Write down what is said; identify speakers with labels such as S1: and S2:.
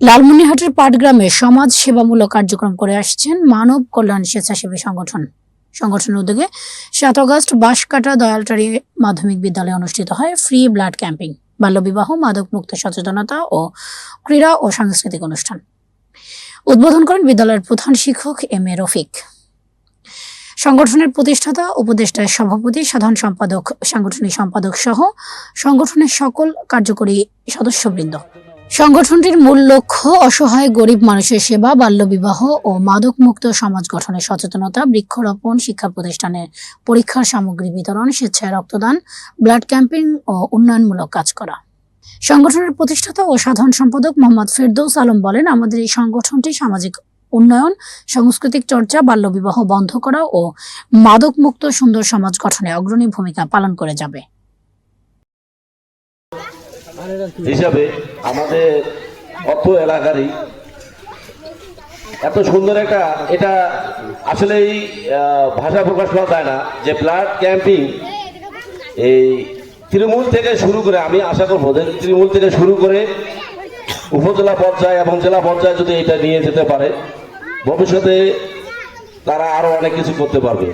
S1: লালমনিরহাটের পাটগ্রামে সমাজ সেবামূলক কার্যক্রম করে আসছেন মানব কল্যাণ স্বেচ্ছাসেবী সংগঠন। সংগঠনের উদ্যোগে সাত অগস্ট বাঁশকাটা দয়ালটারি মাধ্যমিক বিদ্যালয়ে অনুষ্ঠিত হয় ফ্রি ব্লাড ক্যাম্পিং, বাল্যবিবাহ মাদক মুক্ত সচেতনতা ও ক্রীড়া ও সাংস্কৃতিক অনুষ্ঠান। উদ্বোধন করেন বিদ্যালয়ের প্রধান শিক্ষক এম এ রফিক। সংগঠনের প্রতিষ্ঠাতা, উপদেষ্টা, সভাপতি, সাধারণ সম্পাদক, সাংগঠনিক সম্পাদক সহ সংগঠনের সকল কার্যকরী সদস্যবৃন্দ। সংগঠনটির মূল লক্ষ্য অসহায় গরিব মানুষের সেবা, বাল্যবিবাহ ও মাদক মুক্ত সমাজ গঠনের সচেতনতা, বৃক্ষরোপণ, শিক্ষা প্রতিষ্ঠানের পরীক্ষার সামগ্রী বিতরণ, স্বেচ্ছায় রক্তদান, ব্লাড ক্যাম্পিং ও উন্নয়নমূলক কাজ করা। সংগঠনের প্রতিষ্ঠাতা ও সাধারণ সম্পাদক মোহাম্মদ ফেরদৌস আলম বলেন, আমাদের এই সংগঠনটি সামাজিক উন্নয়ন, সাংস্কৃতিক চর্চা, বাল্যবিবাহ বন্ধ করা ও মাদক মুক্ত সুন্দর সমাজ গঠনে অগ্রণী ভূমিকা পালন করে যাবে।
S2: হিসাবে আমাদের অর্থ এলাকারই এত সুন্দর একটা এটা আসলেই আহ, ভাষা প্রকাশ করা যায় না যে ব্লাড ক্যাম্পিং এই তৃণমূল থেকে শুরু করে আমি আশা করব যে তৃণমূল থেকে শুরু করে উপজেলা পর্যায়ে এবং জেলা পর্যায়ে যদি এটা নিয়ে যেতে পারে ভবিষ্যতে তারা আরও অনেক কিছু করতে পারবে।